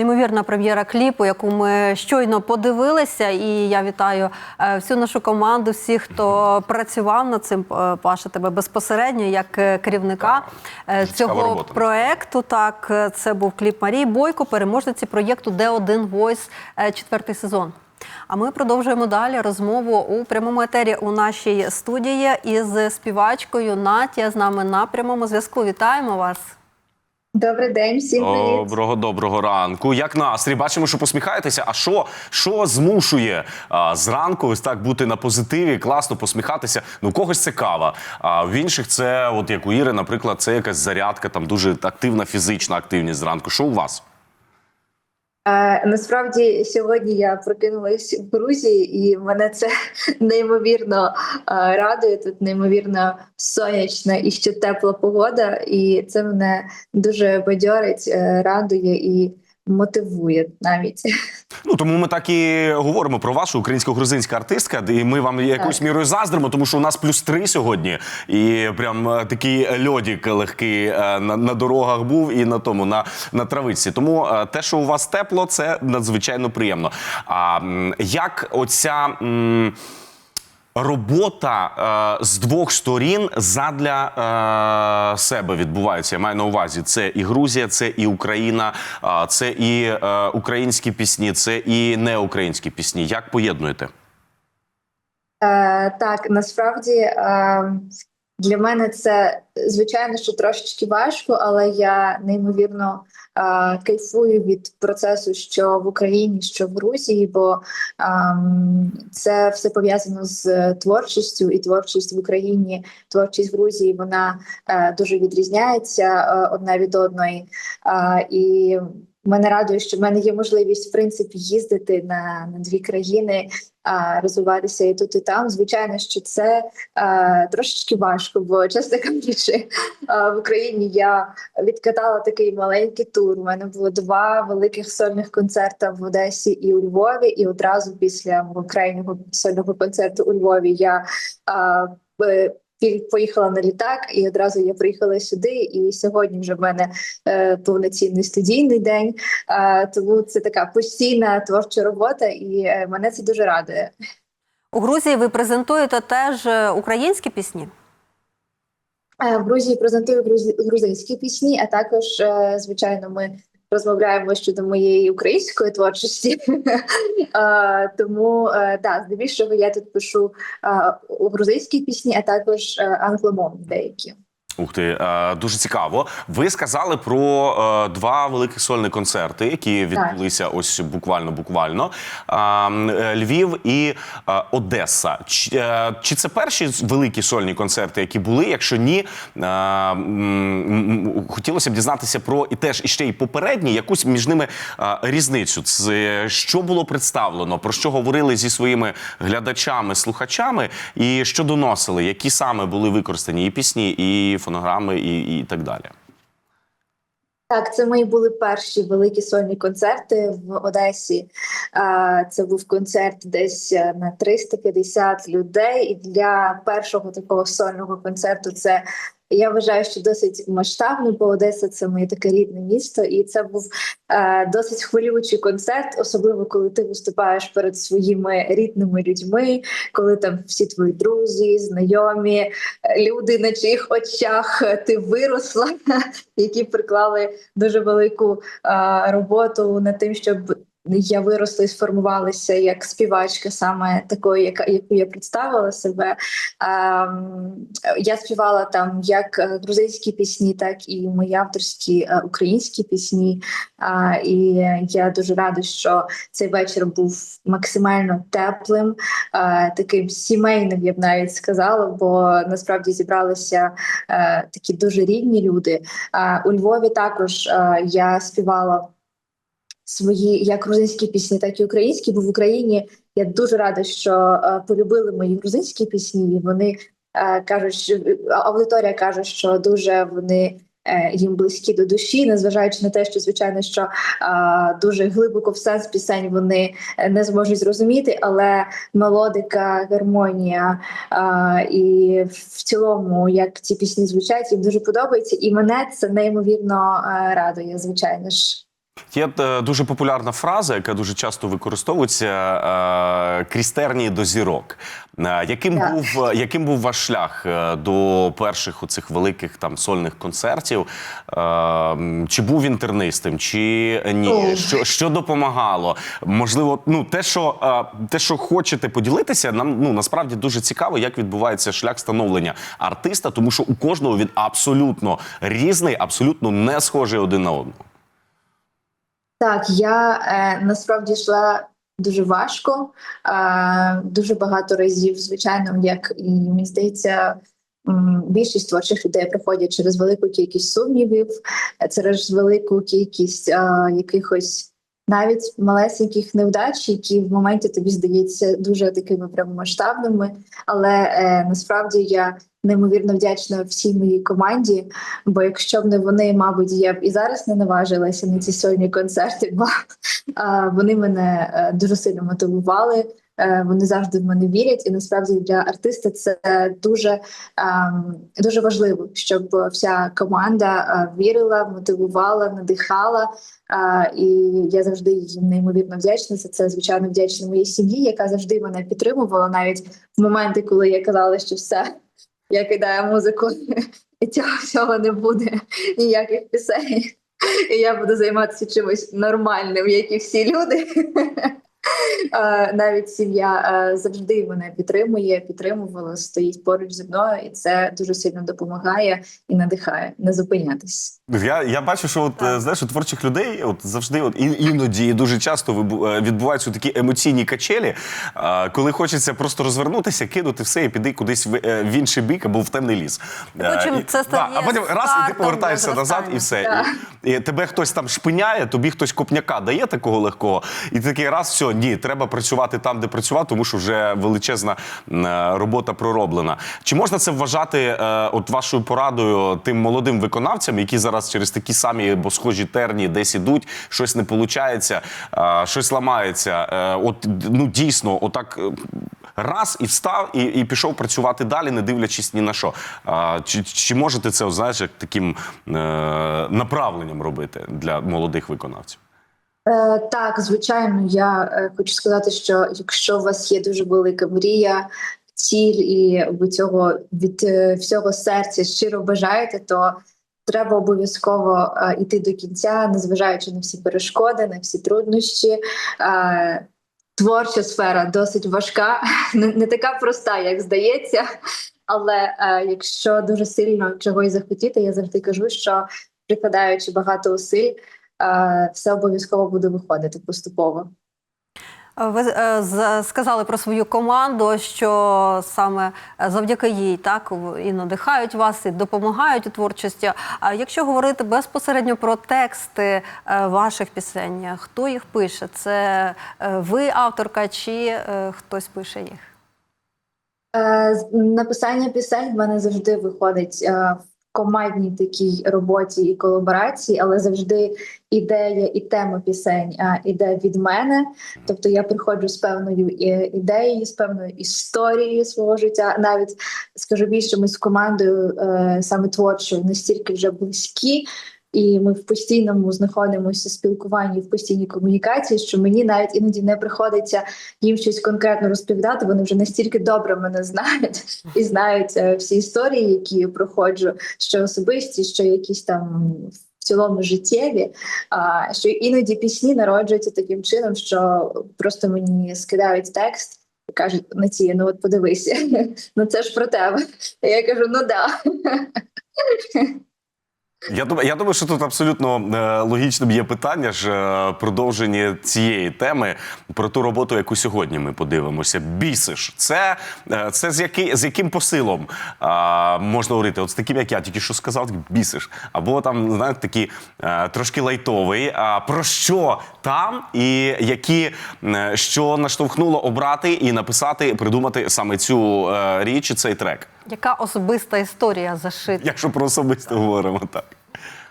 Неймовірна прем'єра кліпу, яку ми щойно подивилися. І я вітаю е, всю нашу команду, всіх, хто працював над цим. Е, Паша, тебе безпосередньо як е, керівника цікава цього проекту. Так, це був кліп Марії Бойко, переможниці проєкту Д1 Voice е, четвертий сезон. А ми продовжуємо далі розмову у прямому етері у нашій студії із співачкою Натя з нами на прямому зв'язку. Вітаємо вас. Добрий день, всім. Доброго доброго ранку. Як настрій? Бачимо, що посміхаєтеся. А що, що змушує а, зранку ось так бути на позитиві, класно посміхатися? Ну, у когось це кава. А в інших це, от як у Іри, наприклад, це якась зарядка, там дуже активна фізична активність зранку. Що у вас? Насправді сьогодні я прокинулась в Грузії, і мене це неймовірно радує. Тут неймовірно сонячна і ще тепла погода, і це мене дуже бадьорить, е, радує і мотивує навіть. Ну тому ми так і говоримо про вашу українсько-грузинська артистка, і ми вам якоюсь Так. мірою заздримо, тому що у нас плюс три сьогодні, і прям е, такий льодик легкий е, на, на дорогах був і на тому на, на травиці. Тому е, те, що у вас тепло, це надзвичайно приємно. А як оця. м, Робота е, з двох сторін задля е, себе відбувається. Я маю на увазі це і Грузія, це і Україна, е, це і е, українські пісні, це і неукраїнські пісні. Як поєднуєте? Е, так, насправді е, для мене це звичайно, що трошечки важко, але я неймовірно е, кайфую від процесу, що в Україні, що в Грузії, бо ем, це все пов'язано з творчістю, і творчість в Україні, творчість в Грузії, вона е, дуже відрізняється е, одна від одної. Е, і Мене радує, що в мене є можливість в принципі їздити на, на дві країни, а, розвиватися і тут, і там. Звичайно, що це а, трошечки важко, бо чесно кажучи, в Україні я відкатала такий маленький тур. У мене було два великих сольних концерти в Одесі і у Львові. І одразу після крайнього сольного концерту у Львові я а, Поїхала на літак, і одразу я приїхала сюди. І сьогодні вже в мене е, повноцінний студійний день. Е, тому це така постійна творча робота, і е, мене це дуже радує. У Грузії ви презентуєте теж е, українські пісні. Е, В Грузії презентую грузинські пісні, а також, е, звичайно, ми розмовляємо щодо моєї української творчості. Тому е, да, здебільшого я тут пишу е, грузинські пісні, а також е, англомовні деякі. Ух ти, е, дуже цікаво. Ви сказали про е, два великі сольні концерти, які відбулися ось буквально буквально. Е, Львів і Одеса. Чи, чи це перші великі сольні концерти, які були? Якщо ні, хотілося б дізнатися про і теж і ще й попередні, якусь між ними різницю. Це що було представлено, про що говорили зі своїми глядачами, слухачами, і що доносили, які саме були використані і пісні, і фонограми, і, і так далі. Так, це мої були перші великі сольні концерти в Одесі. Це був концерт десь е, на 350 людей. І для першого такого сольного концерту це я вважаю, що досить масштабно, бо Одеса це моє таке рідне місто, і це був е, досить хвилюючий концерт, особливо коли ти виступаєш перед своїми рідними людьми, коли там всі твої друзі, знайомі, люди, на чиїх очах ти виросла, які приклали дуже велику е, роботу над тим, щоб я виросла і сформувалася як співачка, саме такою, яка яку я представила себе. Ем, я співала там як е, грузинські пісні, так і мої авторські е, українські пісні. І я дуже рада, що цей вечір був максимально теплим, е, таким сімейним, я б навіть сказала, бо насправді зібралися такі дуже рідні люди. У Львові також я співала свої як грузинські пісні, так і українські. Бо в Україні я дуже рада, що е, полюбили мої грузинські пісні. І вони е, кажуть, що аудиторія каже, що дуже вони. е, Їм близькі до душі, незважаючи на те, що звичайно, що а, дуже глибоко в сенс пісень вони не зможуть зрозуміти, але мелодика, гармонія а, і в цілому, як ці пісні звучать, їм дуже подобається, і мене це неймовірно радує, звичайно ж. Є е, дуже популярна фраза, яка дуже часто використовується е, крізь тернії до зірок. Е, яким Так. був яким був ваш шлях до перших оцих великих там сольних концертів? Чи був він тернистим, чи ні? О. Що, що допомагало? Можливо, ну те, що те, що хочете поділитися, нам ну насправді дуже цікаво, як відбувається шлях становлення артиста, тому що у кожного він абсолютно різний, абсолютно не схожий один на одного. Так, я е, насправді йшла дуже важко, е, дуже багато разів, звичайно, як і мені здається, більшість творчих людей проходять через велику кількість сумнівів, через велику кількість е, якихось навіть малесеньких невдач, які в моменті тобі здається дуже такими прямо масштабними. Але е, насправді я неймовірно вдячна всій моїй команді. Бо якщо б не вони, мабуть, я б і зараз не наважилася на ці сольні концерти, бо вони мене е, дуже сильно мотивували. е, Вони завжди в мене вірять, і насправді для артиста це дуже, ем, дуже важливо, щоб вся команда е, вірила, мотивувала, надихала. І я завжди їм неймовірно вдячна за це. Звичайно, вдячна моїй сім'ї, яка завжди мене підтримувала, навіть в моменти, коли я казала, що все, я кидаю музику, і цього всього не буде ніяких пісень. І я буду займатися чимось нормальним, як і всі люди. Е, Навіть сім'я е, завжди мене підтримує, підтримувала, стоїть поруч зі мною, і це дуже сильно допомагає і надихає не зупинятись. Я, я бачу, що от, Так. е, знаєш, у творчих людей от завжди от, іноді і дуже часто відбуваються такі емоційні качелі, коли хочеться просто розвернутися, кинути все і піти кудись в, інший бік або в темний ліс. Потім і- це стає а потім раз і ти повертаєшся назад, і все. Так. І, і тебе хтось там шпиняє, тобі хтось копняка дає такого легкого, і ти такий раз, все, ні, треба працювати там, де працювати, тому що вже величезна е, робота пророблена. Чи можна це вважати е, от вашою порадою тим молодим виконавцям, які зараз через такі самі бо схожі терні десь ідуть, щось не виходить, щось ламається. Е, от ну дійсно, отак. е, Раз і встав, і, і пішов працювати далі, не дивлячись ні на що. Чи, чи можете це знаєш, як таким е, направленням робити для молодих виконавців? Е, так, звичайно, я е, хочу сказати, що якщо у вас є дуже велика мрія, ціль, і ви цього від е, всього серця щиро бажаєте, то треба обов'язково йти до кінця, незважаючи на всі перешкоди, на всі труднощі. Творча сфера досить важка, не, така проста, як здається. Але якщо дуже сильно чогось захотіти, я завжди кажу, що прикладаючи багато зусиль, е, все обов'язково буде виходити поступово. Ви е, сказали про свою команду, що саме е, завдяки їй так і надихають вас, і допомагають у творчості. А якщо говорити безпосередньо про тексти е, ваших пісень, хто їх пише? Це ви авторка чи хтось пише їх? Написання пісень в мене завжди виходить в командній такій роботі і колаборації, але завжди ідея і тема пісень а, іде від мене. Тобто я приходжу з певною е, ідеєю, з певною історією свого життя. Навіть скажу більше, ми з командою е, саме творчою настільки вже близькі. І ми в постійному знаходимося в спілкуванні, в постійній комунікації, що мені навіть іноді не приходиться їм щось конкретно розповідати. Вони вже настільки добре мене знають і знають е, всі історії, які я проходжу, що особисті, що якісь там в цілому життєві. А що іноді пісні народжуються таким чином, що просто мені скидають текст. і Кажуть, Натія, ну от подивися, ну це ж про тебе. Я кажу, ну да. Я думаю, я думаю, що тут абсолютно е, логічним є питання ж е, продовження цієї теми про ту роботу, яку сьогодні ми подивимося. Бісиш. Це, е, це з, який, з яким посилом е, можна говорити? От з таким, як я тільки що сказав, бісиш. Або там, знаєте, такі е, трошки лайтовий. А про що там і які е, що наштовхнуло обрати і написати, придумати саме цю е, річ і цей трек? Яка особиста історія зашита? Якщо про особисто говоримо, так.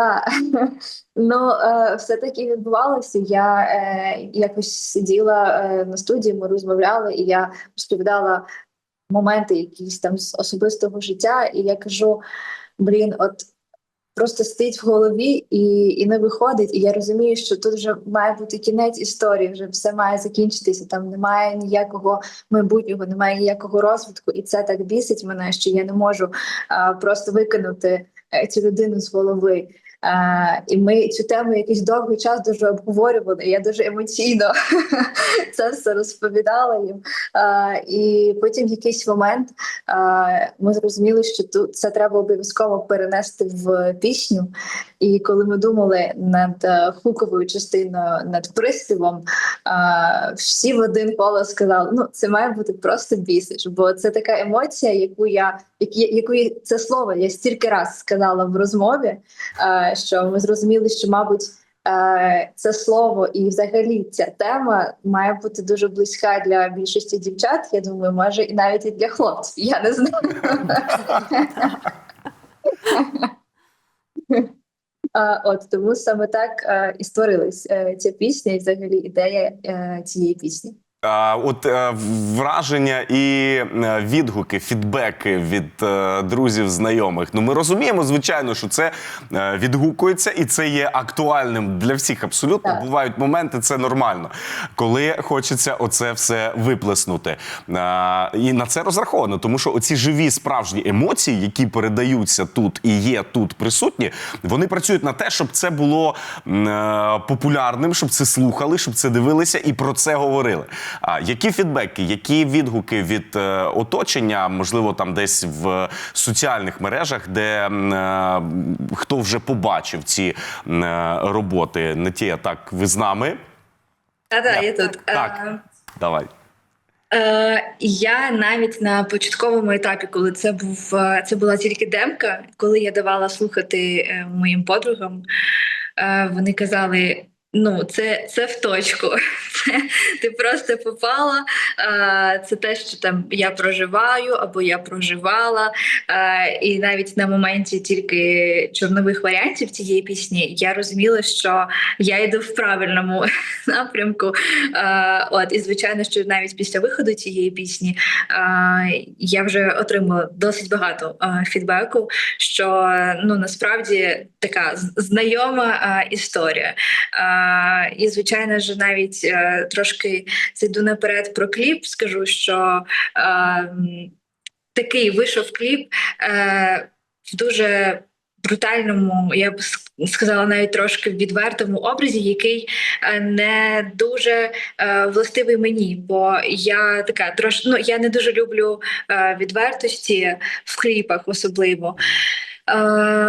Так. Ну, е, все таки відбувалося. Я е, якось сиділа е, на студії, ми розмовляли, і я розповідала моменти якісь там з особистого життя, і я кажу: блін, от просто стоїть в голові і, і не виходить. І я розумію, що тут вже має бути кінець історії, вже все має закінчитися. Там немає ніякого майбутнього, немає ніякого розвитку, і це так бісить мене, що я не можу а, просто викинути цю людину з голови. І ми цю тему якийсь довгий час дуже обговорювали. Я дуже емоційно це все розповідала їм. І потім в якийсь момент ми зрозуміли, що тут це треба обов'язково перенести в пісню. І коли ми думали над е, хуковою частиною, над приспівом, всі в один голос сказали: ну це має бути просто бісич, бо це така емоція, яку я яку це слово я стільки раз сказала в розмові, що ми зрозуміли, що мабуть. е, Це слово і взагалі ця тема має бути дуже близька для більшості дівчат. Я думаю, може і навіть і для хлопців. Я не знаю. От тому саме так е, і створилась е, ця пісня, і взагалі ідея цієї пісні. От е, враження і е, відгуки, фідбеки від е, друзів, знайомих. Ну, ми розуміємо, звичайно, що це відгукується і це є актуальним для всіх. Абсолютно Так. бувають моменти, це нормально, коли хочеться оце все виплеснути. І на це розраховано, тому що оці живі справжні емоції, які передаються тут і є тут присутні, вони працюють на те, щоб це було популярним, щоб це слухали, щоб це дивилися і про це говорили. А які фідбеки, які відгуки від е, оточення, можливо, там десь в соціальних мережах, де е, хто вже побачив ці е, роботи? Натія, так, ви з нами? Та да, я тут. Так. Е, Давай. Е, я навіть на початковому етапі, коли це був це була тільки демка, коли я давала слухати моїм подругам, е, вони казали. Ну, це, це в точку. Це ти просто попала. Е, це те, що там я проживаю або я проживала. Е, і навіть на моменті тільки чорнових варіантів цієї пісні я розуміла, що я йду в правильному напрямку. Е, от, і звичайно, що навіть після виходу цієї пісні я вже отримала досить багато фідбеку, що ну насправді така знайома історія. І звичайно ж, навіть трошки зайду наперед про кліп, скажу, що е, такий вийшов кліп е, в дуже. Брутальному, я б сказала, навіть трошки відвертому образі, який е, не дуже е, властивий мені, бо я така трош, ну я не дуже люблю е, відвертості в кліпах, особливо. Е,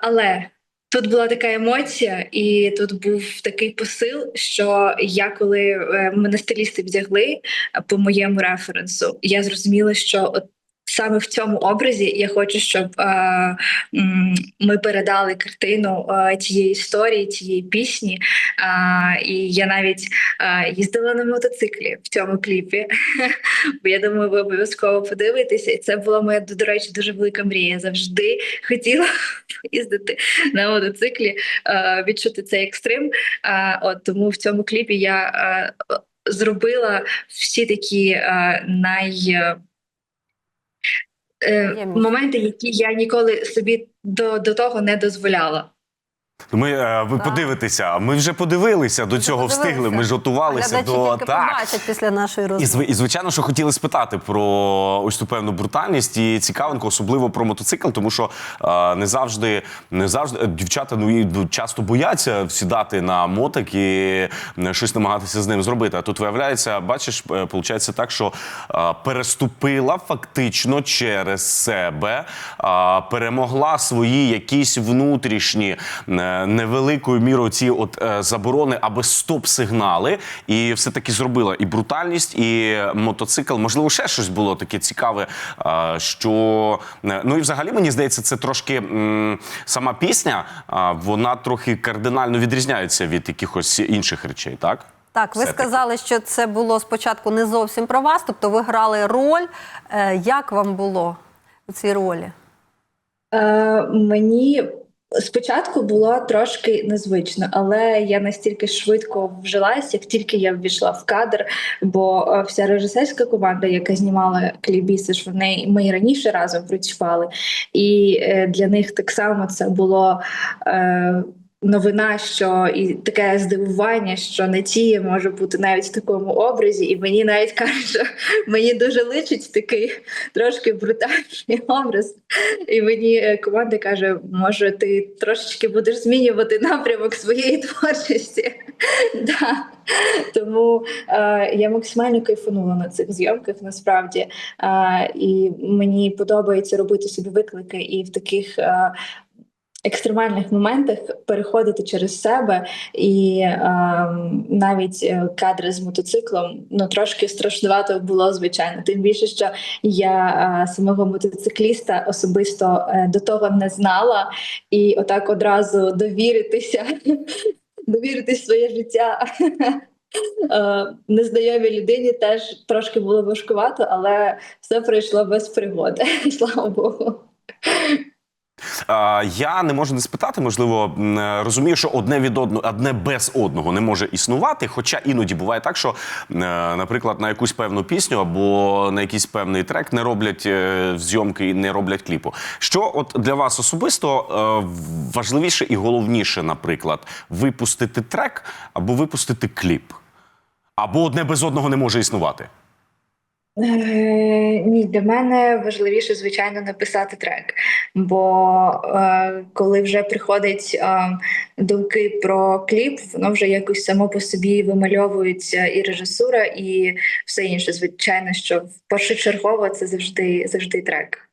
але тут була така емоція, і тут був такий посил, що я, коли е, мене стилісти вдягли е, по моєму референсу, я зрозуміла, що от. Саме в цьому образі я хочу, щоб е, ми передали картину е, цієї історії, цієї пісні. Е, і я навіть е, їздила на мотоциклі в цьому кліпі. Бо я думаю, ви обов'язково подивитеся. І це була моя, до речі, дуже велика мрія. Я завжди хотіла їздити на мотоциклі, відчути цей екстрим. От тому в цьому кліпі я зробила всі такі е, най. Е, Моменти, які я ніколи собі до, до того не дозволяла. Ми е, ви Так. подивитеся. Ми вже подивилися до цього, подивилися. встигли. Ми ж готувалися Глядачі до тільки побачать після нашої І, розмови. зв- і звичайно, що хотіли спитати про ось ту певну брутальність і цікавинку, особливо про мотоцикл, тому що е, не завжди не завжди е, дівчата ну і ну, часто бояться сідати на мотик і е, щось намагатися з ним зробити. А тут виявляється, бачиш, виходить так, що е, переступила фактично через себе, е, перемогла свої якісь внутрішні е, невеликою мірою ці от е, заборони аби стоп-сигнали, і все таки зробила і брутальність, і мотоцикл. Можливо, ще щось було таке цікаве. е, Що е, ну і взагалі мені здається, це трошки м, сама пісня, вона трохи кардинально відрізняється від якихось інших речей, так? Так, ви Все-таки. сказали, що це було спочатку не зовсім про вас, тобто ви грали роль. Як вам було у цій ролі? Е, мені Спочатку було трошки незвично, але я настільки швидко вжилась, як тільки я ввійшла в кадр, бо е, вся режисерська команда, яка знімала клібіси, ж вони ми і раніше разом працювали, і е, для них так само це було. Е, Новина, що і таке здивування, що Натія може бути навіть в такому образі, і мені навіть кажуть, що мені дуже личить такий трошки брутальний образ. І мені е, команда каже: може, ти трошечки будеш змінювати напрямок своєї творчості. да. Тому е, я максимально кайфанула на цих зйомках насправді. Е, і мені подобається робити собі виклики і в таких. Е, Екстремальних моментах переходити через себе, і е, навіть кадри з мотоциклом ну трошки страшнувато було звичайно. Тим більше, що я е, самого мотоцикліста особисто е, до того не знала, і отак одразу довіритися, довіритись своє життя. е, Незнайомій людині теж трошки було важкувато, але все пройшло без пригоди. Слава Богу. Я не можу не спитати, можливо, е, розумію, що одне від одного, одне без одного не може існувати. Хоча іноді буває так, що, е, наприклад, на якусь певну пісню або на якийсь певний трек не роблять е, зйомки і не роблять кліпу. Що от для вас особисто важливіше і головніше, наприклад, випустити трек або випустити кліп? Або одне без одного не може існувати. Е, ні, для мене важливіше, звичайно, написати трек. Бо е, коли вже приходять е, думки про кліп, воно вже якось само по собі вимальовується і режисура, і все інше. Звичайно, що першочергово це завжди завжди трек.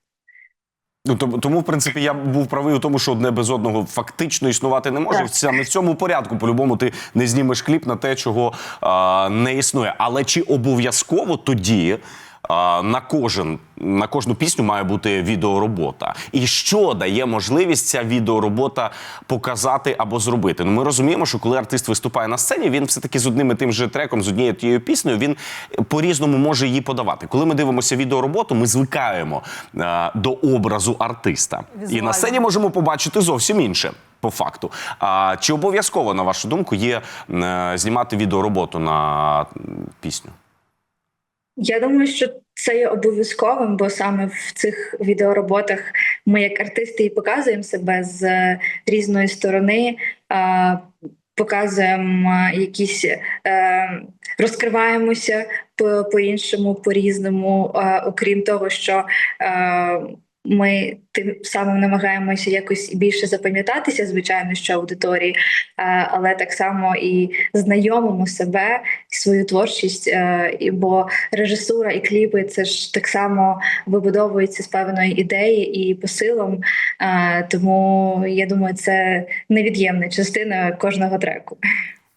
Ну тому, в принципі, я був правий у тому, що одне без одного фактично існувати не може. Саме в цьому порядку. По-любому, ти не знімеш кліп на те, чого а, не існує. Але чи обов'язково тоді? На кожен на кожну пісню має бути відеоробота, і що дає можливість ця відеоробота показати або зробити? Ну ми розуміємо, що коли артист виступає на сцені, він все таки з одним і тим же треком, з однією тією піснею, він по різному може її подавати. Коли ми дивимося відеороботу, ми звикаємо е, до образу артиста, і на сцені можемо побачити зовсім інше. По факту, а чи обов'язково на вашу думку є е, знімати відеороботу на пісню? Я думаю, що це є обов'язковим, бо саме в цих відеороботах ми, як артисти, і показуємо себе з е, різної сторони, показуємо якісь е, розкриваємося по, по-іншому, по-різному, е, окрім того, що е, ми тим самим намагаємося якось більше запам'ятатися, звичайно, що аудиторії, е, але так само і знайомимо себе і свою творчість. е, Бо режисура і кліпи це ж так само вибудовується з певної ідеї і посилом. е, Тому я думаю, це невід'ємна частина кожного треку.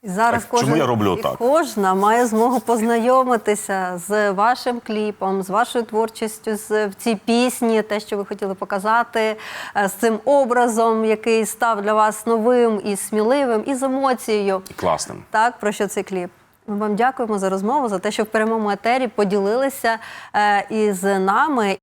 І зараз Так, чому я роблю і так? кожна має змогу познайомитися з вашим кліпом, з вашою творчістю, з в цій пісні, те, що ви хотіли показати, е, з цим образом, який став для вас новим і сміливим, і з емоцією. Класним. Так, про що цей кліп? Ми вам дякуємо за розмову, за те, що в прямому етері поділилися е, із нами.